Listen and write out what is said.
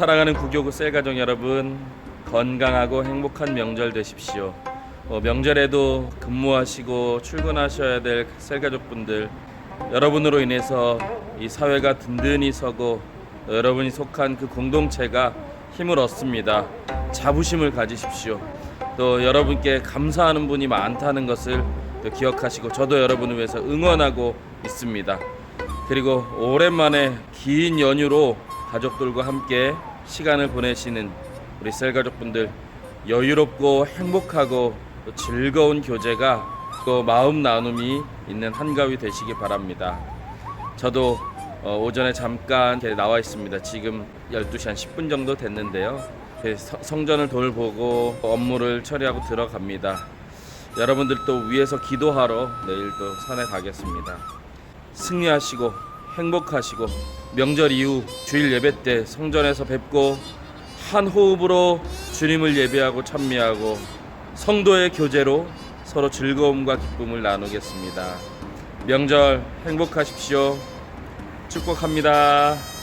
사랑하는 구교구 셀가족 여러분 건강하고 행복한 명절 되십시오. 어, 명절에도 근무하시고 출근하셔야 될 셀가족분들 여러분으로 인해서 이 사회가 든든히 서고 또 여러분이 속한 그 공동체가 힘을 얻습니다. 자부심을 가지십시오. 또 여러분께 감사하는 분이 많다는 것을 또 기억하시고 저도 여러분을 위해서 응원하고 있습니다. 그리고 오랜만에 긴 연휴로 가족들과 함께 시간을 보내시는 우리 셀 가족분들 여유롭고 행복하고 또 즐거운 교제가 또 마음 나눔이 있는 한가위 되시기 바랍니다. 저도 어, 오전에 잠깐 나와 있습니다. 지금 12시 한 10분 정도 됐는데요. 성전을 돌보고 업무를 처리하고 들어갑니다. 여러분들도 위에서 기도하러 내일 또 산에 가겠습니다. 승리하시고 행복하시고 명절 이후 주일 예배 때 성전에서 뵙고 한 호흡으로 주님을 예배하고 찬미하고 성도의 교제로 서로 즐거움과 기쁨을 나누겠습니다. 명절 행복하십시오. 축복합니다.